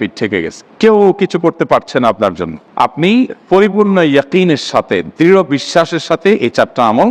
পিঠ থেকে গেছে। কেউ কিছু করতে পারছে না আপনার জন্য। আপনি পরিপূর্ণ ইয়াকিনের সাথে, দৃঢ় বিশ্বাসের সাথে এই চারটা আমল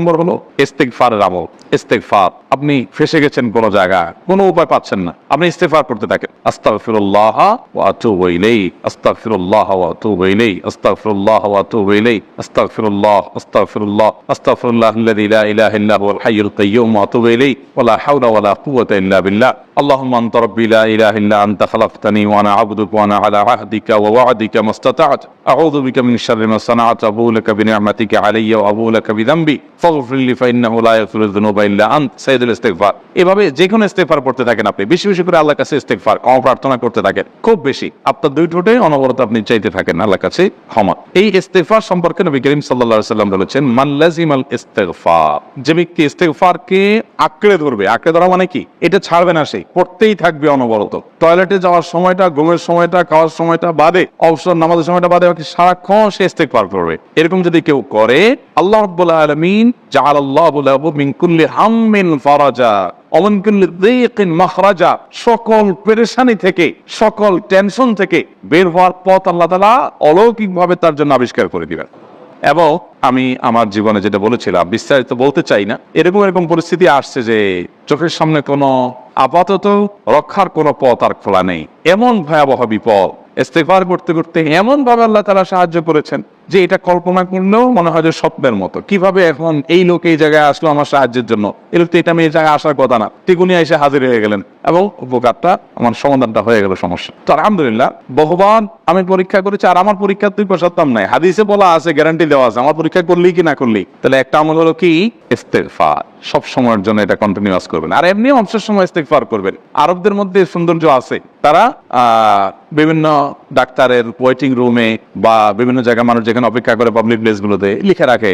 নম্বর হলো ইস্তেগফারের আমল ইস্তেগফার আপনি ফেসে গেছেন কোনো জায়গায় কোনো উপায় পাচ্ছেন না আপনি ইস্তেগফার করতে থাকেন আস্তাগফিরুল্লাহ ওয়া আতুবু ইলাইহি আস্তাগফিরুল্লাহ ওয়া আতুবু ইলাইহি আস্তাগফিরুল্লাহ ওয়া আতুবু ইলাইহি আস্তাগফিরুল্লাহ আস্তাগফিরুল্লাহ আস্তাগফিরুল্লাহ আল্লাযী লা ইলাহা ইল্লা হুয়াল হাইয়ুল কাইয়্যুম ওয়া আতুবু ইলাইহি ওয়া লা হাওলা ওয়া লা কুওয়াতা ইল্লা বিল্লাহ اللهم انت ربي لا اله الا انت خلقتني وانا عبدك وانا على عهدك ووعدك ما استطعت اعوذ بك من شر ما صنعت ابو لك بنعمتك علي وابو لك بذنبي এভাবে পড়তে থাকেন আপনি, বেশি বেশি করে আল্লাহ কাছে ক্ষমা প্রার্থনা করতে থাকেন, খুব বেশি। আপনার দুই ঠোঁটে অনবরত আপনি চাইতে থাকেন আল্লাহ কাছে ক্ষমা। এই সম্পর্কে নবী করিম সাল্লা সাল্লাম বলেছেন যে ব্যক্তি আঁকড়ে ধরবে, আঁকড়ে ধরা মানে কি? এটা ছাড়বে না সেই পড়তেই থাকবে অনবরত। টয়লেটে যাওয়ার সময়টা, ঘুমের সময়টা, খাওয়ার সময়টা বাদে অবসর নামাজের সময়টা বাদে সারাক্ষণ সে ইস্তেকফার করবে। এরকম যদি কেউ করে, আল্লাহ রব্বুল আলমিন সকল পেরেশানি থেকে, সকল টেনশন থেকে বের হওয়ার পথ আল্লাহ তাআলা অলৌকিকভাবে তার জন্য আবিষ্কার করে দিবেন। এবং আমি আমার জীবনে যেটা বলেছিলাম, বিস্তারিত বলতে চাই না, এরকম এরকম পরিস্থিতি আসছে যে চোখের সামনে কোনো আপাতত রক্ষার কোনো পথ আর খোলা নেই। এমন ভয়াবহ বিপদ ইস্তেফার করতে করতে এমন ভাবে আল্লাহ তারা সাহায্য করেছেন যে এটা কল্পনা করলেও মনে হয় যে স্বপ্নের মতো। কীভাবে এখন এই লোক এই জায়গায় আসলো আমার সাহায্যের জন্য? এই লোক তো এটা আমি এই জায়গায় আসার কথা না। তিগুনি এসে হাজির হয়ে গেলেন এবং উপকারটা আমার সমাধানটা হয়ে গেল সমস্যা। তো আলহামদুলিল্লাহ, বহুবার আমি পরীক্ষা করেছি আর আমার পরীক্ষা তুই প্রসাদতাম নাই। হাদিসে বলা আছে গ্যারান্টি দেওয়া আছে, আমার পরীক্ষা করলি কি না করলি? তাহলে একটা আমল হলো কি? ইস্তেগফার। সব সময়ের জন্য এটা কন্টিনিউয়াস করবেন। আর এমনি অবসর সময় ইস্তেগফার করবেন। আরবদের মধ্যে সৌন্দর্য আছে। তারা বিভিন্ন ডাক্তারের ওয়েটিং রুমে বা বিভিন্ন জায়গায় মানুষ যেখানে অপেক্ষা করে পাবলিক প্লেসগুলোতে লিখে রাখে।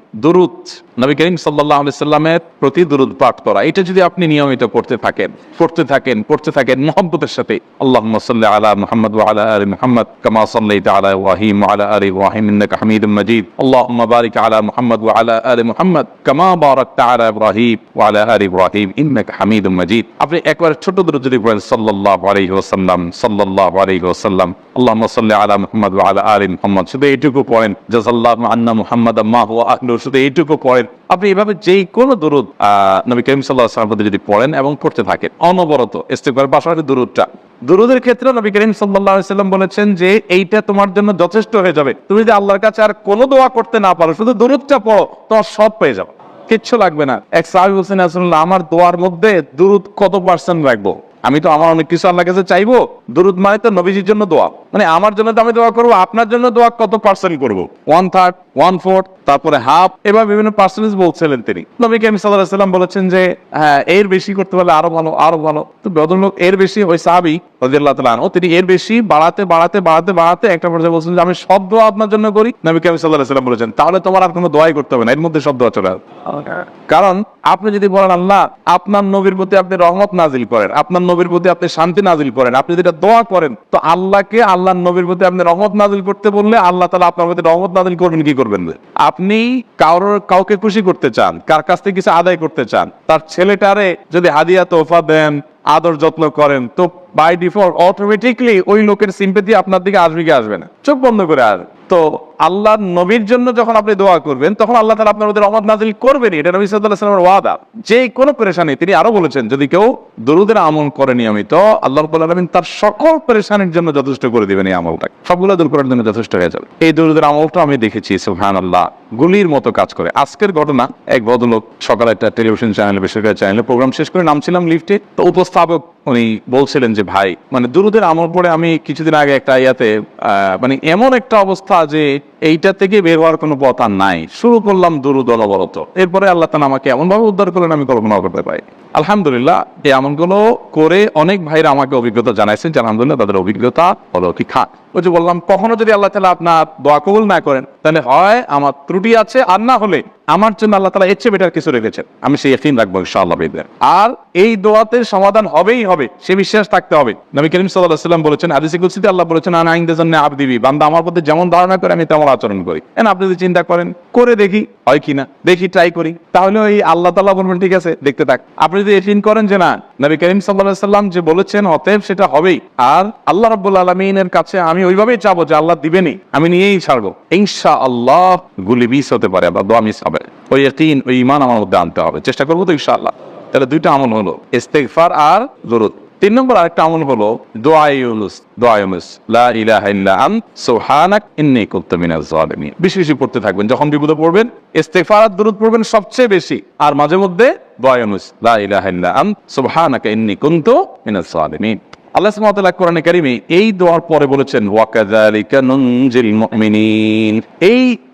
দুরুদ, নবী করিম সাল্লাহ সাল্লামের প্রতি দুরুদ পাঠ করা। এটা যদি আপনি নিয়মিত করতে থাকেন করতে থাকেন করতে থাকেন মোহাম্মতের সাথে আল্লাহ সাল্লি আলা মুহাম্মদ আলা আলি মুহাম্মদ কামা সাল্লাইতা আলা ইব্রাহিম ওয়া আলা আলি ইব্রাহিম ইন্নাকা হামিদুম মাজিদ। আল্লাহুম্মা বারিক আলা মুহাম্মদ আলা আলি মুহাম্মদ কামা বারাকতা আলা ইব্রাহিম আলা আলি ইব্রাহিম ইন্নাকা হামিদুম মাজিদ। আপনি একবার ছোট দুরুদ যদি পড়েন, সাল্লাল্লাহু আলাইহি ওয়াসাল্লাম, সাল্লাল্লাহু আলাইহি ওয়াসাল্লাম, আল্লাহুম্মা সাল্লি আলা মুহাম্মদ আলা আলি মুহাম্মদ। শুধু এইটুকু পড়েন। জাযাল্লাহু আন্না মুহাম্মাদ মা হুয়া আহলু শুধু এইটুকু পড়েন। আপনি এইভাবে যেই কোনো দুরুদ নবী করিম সাল্লাহ সাল্লাম যদি পড়েন এবং পড়তে থাকেন, অনবরত ইস্তেগফার বাসার দুরুদটা। দুরুদের ক্ষেত্রে নবী করিম আলাইহি সাল্লাম বলেছেন যে এইটা তোমার জন্য যথেষ্ট হয়ে যাবে। তুমি যদি আল্লাহর কাছে আর কোনো দোয়া করতে না পারো, শুধু দুরুদটা পড়ো, তোমার সব পেয়ে যাবে। কিচ্ছু লাগবে না। এক সাহেব হোসেন আমার দোয়ার মধ্যে দুরুদ কত পার্সেন্ট রাখব? আমি তো আমার অনেক কিছু আল্লাহ কাছে চাইব। দুরুদ মানে তো নবীজির জন্য দোয়া। মানে আমার জন্য তো আমি দোয়া করব, আপনার জন্য দোয়া কত পার্সেন্ট করব? ওয়ান থার্ড ওয়ান ফোর্থ তারপরে হাফ। এবার বিভিন্ন পার্সেন্টেজ বলছিলেন তিনি। নবী কেমি সাল্লাহ সাল্লাম বলেছেন যে হ্যাঁ এর বেশি করতে পারলে আরও ভালো আরও ভালো। তো ভদ্রলোক এর বেশি ওই সাহাবি রাদিয়াল্লাহু তাআলা আনহু, তিনি এর বেশি বাড়াতে বাড়াতে বাড়াতে বাড়াতে একটা পর্যায়ে বলছেন যে আমি সব দোয়া আপনার জন্য করি। নবী কেমি সাল্লাহ সাল্লাম বলেছেন তাহলে তোমার আর কোনো দোয়াই করতে হবে না এর মধ্যে সব দোয়া চলে কারণ আপনি যদি বলেন আল্লাহ আপনার নবীর প্রতি আপনি রহমত নাজিল করেন আপনার নবীর প্রতি আপনি শান্তি নাজিল করেন আপনি যেটা দোয়া করেন তো আল্লাহকে আল্লাহর নবীর প্রতি আপনি রহমত নাজিল করতে বললে আল্লাহ তালা আপনার প্রতি রহমত নাজিল করবেন কি করবেন? আপনি কারোর কাউকে খুশি করতে চান, কার কাছ থেকে কিছু আদায় করতে চান, তার ছেলেটারে যদি হাদিয়া তোফা দেন, আদর যত্ন করেন, তো বাই ডিফল্ট অটোমেটিকলি ওই লোকের সিম্পেথি আপনার দিকে আসবে কি আসবে না। চোখ বন্ধ করে আসবে তো আল্লাহ নবীর জন্য যখন আপনি দোয়া করবেন, তখন আল্লাহ আপনার ওদের নাজিল এটা নবী সাল্লাহ সাল্লামের ওয়াদা। যে কোনো পেরেশানি, তিনি আরও বলেছেন, যদি কেউ দরুদের আমল করে নিয়মিত, আল্লাহ আলমিন তার সকল পেরেশানির জন্য যথেষ্ট করে দিবেন এই সবগুলো দূর করার জন্য যথেষ্ট হয়ে যাবে। এই দরুদের আমলটা আমি দেখেছি সুহান আল্লাহ গুলির মতো কাজ করে। আজকের ঘটনা, এক ভদ্রলোক সকালে একটা টেলিভিশন চ্যানেলে, বেসরকারি চ্যানেলে প্রোগ্রাম শেষ করে নামছিলাম লিফটে। তো উপস্থাপক, উনি বলছিলেন যে, ভাই মানে দুরুদের আমল পরে আমি কিছুদিন আগে একটা ইয়াতে মানে এমন একটা অবস্থা যে, এইটা থেকে বের হওয়ার কোনো পথ আর নাই। শুরু করলাম দুরুদ অনবরত। এরপরে আল্লাহ তালা আমাকে এমনভাবে উদ্ধার করলেন, আমি কল্পনা করতে পারি। আলহামদুলিল্লাহ, এই আমলগুলো করে অনেক ভাইরা আমাকে অভিজ্ঞতা জানাইছেন, যে আলহামদুলিল্লাহ তাদের অভিজ্ঞতা হলো কি খা ওই যে বললাম, কখনো যদি আল্লাহ তালা আপনার দোয়া কবুল না করেন, তাহলে হয় আমার ত্রুটি আছে আর না হলে আমার জন্য আল্লাহ তালা এর বেটার কিছু রেখেছেন। আমি সেই একদিন রাখব ইনশাআল্লাহ। আর এই দোয়াতে সমাধান হবেই হবে, সে বিশ্বাস থাকতে হবে। নবী করিম সাল্লাহ সাল্লাম বলেছেন আদিসি কুলসিতে আল্লাহ বলেছেন, আনা আইনদের জন্য আব দিবি বান্দা আমার প্রতি যেমন ধারণা করে, আমি তেমন আচরণ করি। এন, আপনি যদি চিন্তা করেন, করে দেখি, হয় কিনা দেখি ট্রাই করি। তাহলে ওই আল্লাহ তাল্লাহ বলবেন, ঠিক আছে, দেখতে থাক। আপনি যদি এফিন করেন যে, না, নবী করিম সাল্লাহ সাল্লাম যে বলেছেন, অতএব সেটা হবেই। আর আল্লাহ রব্বুল আলমিনের কাছে আমি ওইভাবেই চাবো যে, আল্লাহ দিবেনি আমি নিয়েই ছাড়বো। ইনশা আল্লাহ গুলি বিষ হতে পারে, আবার দোয়া মিস হবে। ওই ইয়কিন ওই ইমান আমার মধ্যে আনতে হবে। চেষ্টা করব তো ইনশাআল্লাহ। তাহলে দুইটা আমল হলো, ইস্তেগফার আর দরুদ। তিন নম্বর আরেকটা আমল হলো, দোয়া ইউনুস লা ইলাহা ইল্লা আন্ত, সুবহানাক ইন্নী কুনতু মিনাজ জালিমিন। বেশি বেশি পড়তে থাকবেন। যখন বিপদে পড়বেন, ইস্তেগফার আর দরুদ পড়বেন সবচেয়ে বেশি। আর মাঝে মধ্যে দোয়া ইউনুস লা ইলাহা ইল্লা সুবহানাকা ইন্নী কুনতু মিনাজ জালিমিন। আল্লাহ সুবহানাহু ওয়া তাআলা এই দোয়ার পরে বলেছেন, ওয়া কাযালিকা নুনজিল মুমিনিন। এই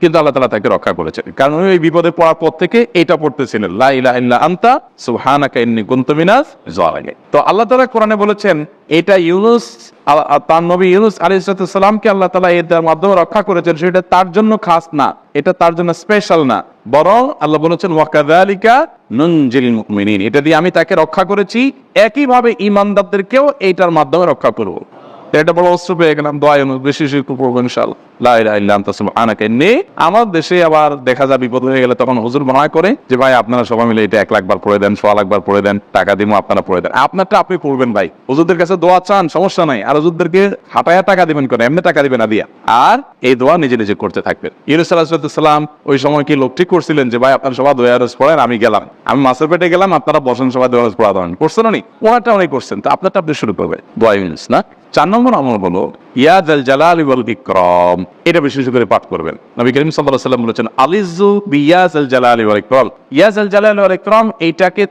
কিন্তু আল্লাহ তালা তাকে রক্ষা করেছে কারণ উনি ওই বিপদে পড়ার পর থেকে এটা পড়তেছিলেন, লা ইলাহা ইল্লা আনতা, সুবহানাকা ইন্নী মিনাজ জালিমিন তো আল্লাহ তাআলা কোরআনে বলেছেন, এটা ইউনুস তার নবী ইউনুস আলাইহিস সালামকে আল্লাহ তাআলা এর মাধ্যমে রক্ষা করেছেন, সেটা তার জন্য খাস না, এটা তার জন্য স্পেশাল না। বরং আল্লাহ বলেছেন ওয়াকাযালিকা নুনজিল মুমিনিন। এটা দিয়ে আমি তাকে রক্ষা করেছি, একইভাবে ঈমানদারদেরকেও এইটার মাধ্যমে রক্ষা করব। এটা বড় অস্ত্র পেয়ে গেলাম দোয়া ইউনুস বেশি বেশি পড়ব ইনশাআল্লাহ। লা ইলাহা ইল্লা আনতা সুবহানাকা আমার দেশে আবার দেখা যায় বিপদ হয়ে গেলে তখন হুজুর মনে করে যে, ভাই, আপনারা সবাই মিলে এটা এক লাখ বার পড়ে দেন, সোয়া লাখ বার পড়ে দেন, টাকা দিমু, আপনারা পড়ে দেন। আপনারটা আপনি পড়বেন ভাই। হুজুরদের কাছে দোয়া চান, সমস্যা নাই। আর হুজুরদেরকে হাঁটায়া টাকা দিবেন করে এমনি টাকা দিবেন না দিয়া। আর এই দোয়া নিজে নিজে করতে থাকবেন। ইউনুস ওই সময় কি লোক ঠিক করছিলেন যে, ভাই, আপনারা সবাই দোয়া রোজ পড়েন, আমি গেলাম। আমি মাছের পেটে গেলাম, আপনারা বসেন, সবাই দোয়া রোজ পড়া দেন করছেন না নি? ওনারটা উনি করছেন। তো আপনারটা আপনি শুরু করবেন। দোয়া ইউনুস, না? চার নম্বর আমল হলো জালাল ওয়াল ইকরাম। এটা বেশি বেশি করে পাঠ করবেন। নবী করিম সাল্লাল্লাহু আলাইহি বলেছেন আলিজু জালাল ওয়াল ইকরাম। ইয়াজ আল জালাল ওয়াল ইকরাম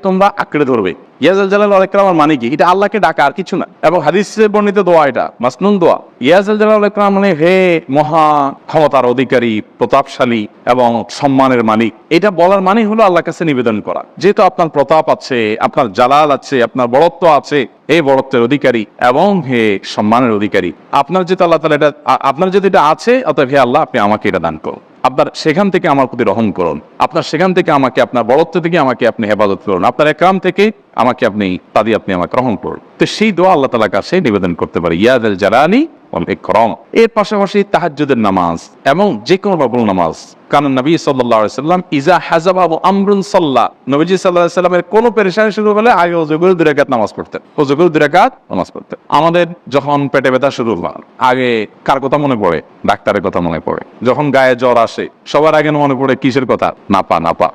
তোমরা আঁকড়ে ধরবে। জালাল ওয়াল ইকরাম মানে কি? এটা আল্লাহকে ডাকা আর কিছু না। এবং হাদিসে বর্ণিত দোয়া এটা, মাসনুন দোয়া। জালাল ওয়াল ইকরাম মানে হে মহা ক্ষমতার অধিকারী, প্রতাপশালী এবং সম্মানের মালিক। এটা বলার মানে হলো আল্লাহর কাছে নিবেদন করা। যেহেতু আপনার প্রতাপ আছে, আপনার জালাল আছে, আপনার বড়ত্ব আছে এই বড়ত্বের অধিকারী এবং হে সম্মানের অধিকারী। আপনার যেহেতু আল্লাহ তালা এটা আপনার যদি এটা আছে, অতএব আল্লাহ আপনি আমাকে এটা দান করুন। আপনার সেখান থেকে আমার প্রতি রহম করুন। আপনার সেখান থেকে আমাকে, আপনার বরত্ব থেকে আমাকে আপনি হেফাজত করুন। আপনার একরাম থেকে আমাকে আপনি তাদের আপনি আমাকে রহম করুন। তো সেই দোয়া আল্লাহ তালা কাছে নিবেদন করতে পারি। ইয়াদের আল জালানি করম এর পাশাপাশি তাহাজ্জুদের নামাজ এবং যে কোনো বাবুল নামাজ। কারণ নবী আলাইহি সাল্লাম ইজা হাজাবাবু আমরুন সাল্লাহ নবীজি আলাইহি সাল্লামের কোন পেরেশানি শুরু হলে আগে ওজুগুলো দুই রাকাত নামাজ পড়তেন। ওজুগুলো দুই রাকাত নামাজ পড়তেন। আমাদের যখন পেটে ব্যথা শুরু হয় আগে কার কথা মনে পড়ে? ডাক্তারের কথা মনে পড়ে। যখন গায়ে জ্বর আসে, সবার আগে মনে পড়ে কিসের কথা? নাপা নাপা।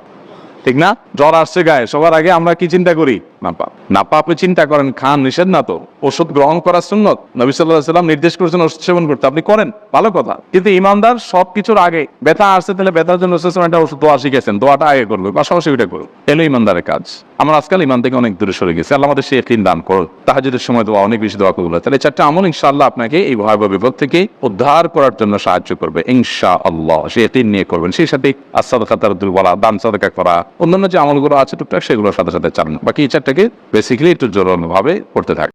ঠিক না? জ্বর আসছে গায়ে সবার আগে আমরা কি চিন্তা করি? নাপা নাপা আপনি চিন্তা করেন, খান, নিষেধ না তো? ওষুধ গ্রহণ করা সুন্নত? নবী সাল্লাহ সাল্লাম নির্দেশ করেছেন ওষুধ সেবন করতে। আপনি করেন, ভালো কথা। কিন্তু ইমানদার সব কিছুর আগে ব্যথা আসছে, তাহলে ব্যথার জন্য একটা ওষুধ দোয়া শিখেছেন। দোয়াটা আগে করবে, পাশাপাশি ওইটা করুন। এলো ইমানদারের কাজ। আমরা আজকাল ইমান থেকে অনেক দূরে সরে গেছি। আল্লাহ আমাদের সে একদিন দান করুন। তাহাজুদের সময় দোয়া অনেক বেশি দোয়া করব তাহলে চারটা আমল ইনশাআল্লাহ আপনাকে এই ভয়াবহ বিপদ থেকে উদ্ধার করার জন্য সাহায্য করবে। ইনশা আল্লাহ সে একদিন নিয়ে করবেন। সেই সাথে আসাদ খাতার বলা দান সাদাকা করা অন্যান্য যে আমলগুলো আছে টুকটাক, সেগুলোর সাথে সাথে চালানো। বাকি এই চারটাকে বেসিক্যালি একটু জোরালোভাবে করতে থাকে।